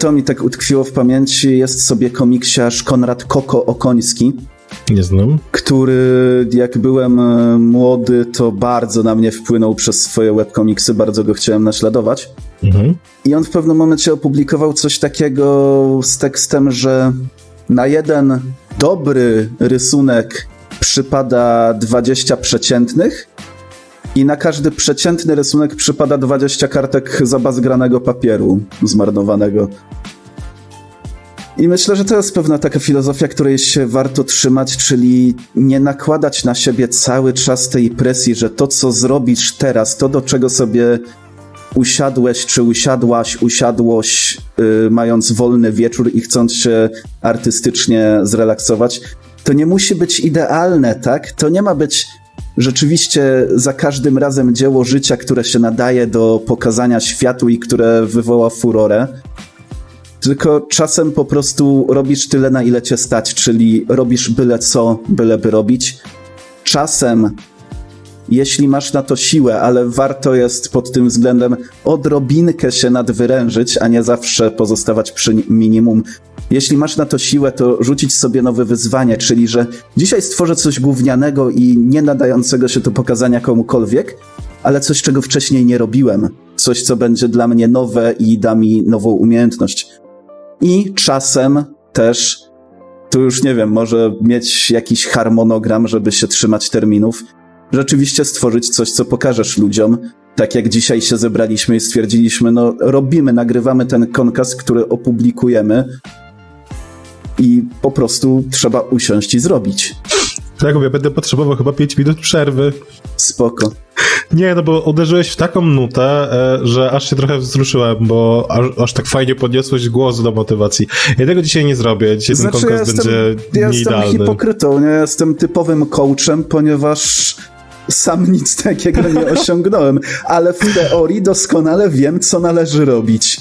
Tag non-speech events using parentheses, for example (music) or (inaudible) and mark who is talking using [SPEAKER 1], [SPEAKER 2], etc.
[SPEAKER 1] to mi tak utkwiło w pamięci, jest sobie komiksiarz Konrad Koko Okoński,
[SPEAKER 2] Nie znam.
[SPEAKER 1] który jak byłem e, młody, to bardzo na mnie wpłynął przez swoje webkomiksy, bardzo go chciałem naśladować.
[SPEAKER 2] Mhm.
[SPEAKER 1] I on w pewnym momencie opublikował coś takiego z tekstem, że na jeden dobry rysunek przypada 20 przeciętnych i na każdy przeciętny rysunek przypada 20 kartek zabazgranego papieru zmarnowanego. I myślę, że to jest pewna taka filozofia, której się warto trzymać, czyli nie nakładać na siebie cały czas tej presji, że to, co zrobisz teraz, to, do czego sobie usiadłeś, czy usiadłaś, usiadłoś, yy, mając wolny wieczór i chcąc się artystycznie zrelaksować, to nie musi być idealne, tak? To nie ma być rzeczywiście za każdym razem dzieło życia, które się nadaje do pokazania światu i które wywoła furorę. Tylko czasem po prostu robisz tyle, na ile cię stać, czyli robisz byle co, byleby robić. Czasem jeśli masz na to siłę, ale warto jest pod tym względem odrobinkę się nadwyrężyć, a nie zawsze pozostawać przy minimum. Jeśli masz na to siłę, to rzucić sobie nowe wyzwanie, czyli że dzisiaj stworzę coś gównianego i nie nadającego się do pokazania komukolwiek, ale coś, czego wcześniej nie robiłem. Coś, co będzie dla mnie nowe i da mi nową umiejętność. I czasem też, tu już nie wiem, może mieć jakiś harmonogram, żeby się trzymać terminów, rzeczywiście stworzyć coś, co pokażesz ludziom. Tak jak dzisiaj się zebraliśmy i stwierdziliśmy, no robimy, nagrywamy ten konkast, który opublikujemy i po prostu trzeba usiąść i zrobić.
[SPEAKER 2] Tak, ja będę potrzebował chyba 5 minut przerwy.
[SPEAKER 1] Spoko.
[SPEAKER 2] Nie, no bo uderzyłeś w taką nutę, e, że aż się trochę wzruszyłem, bo aż, aż tak fajnie podniosłeś głos do motywacji. Ja tego dzisiaj nie zrobię, dzisiaj ten
[SPEAKER 1] Znaczy, ja
[SPEAKER 2] konkast
[SPEAKER 1] jestem,
[SPEAKER 2] będzie
[SPEAKER 1] ja jestem
[SPEAKER 2] nieidealny.
[SPEAKER 1] hipokrytą, nie? Jestem typowym coachem, ponieważ sam (laughs) nic takiego nie osiągnąłem, ale w teorii doskonale wiem, co należy robić.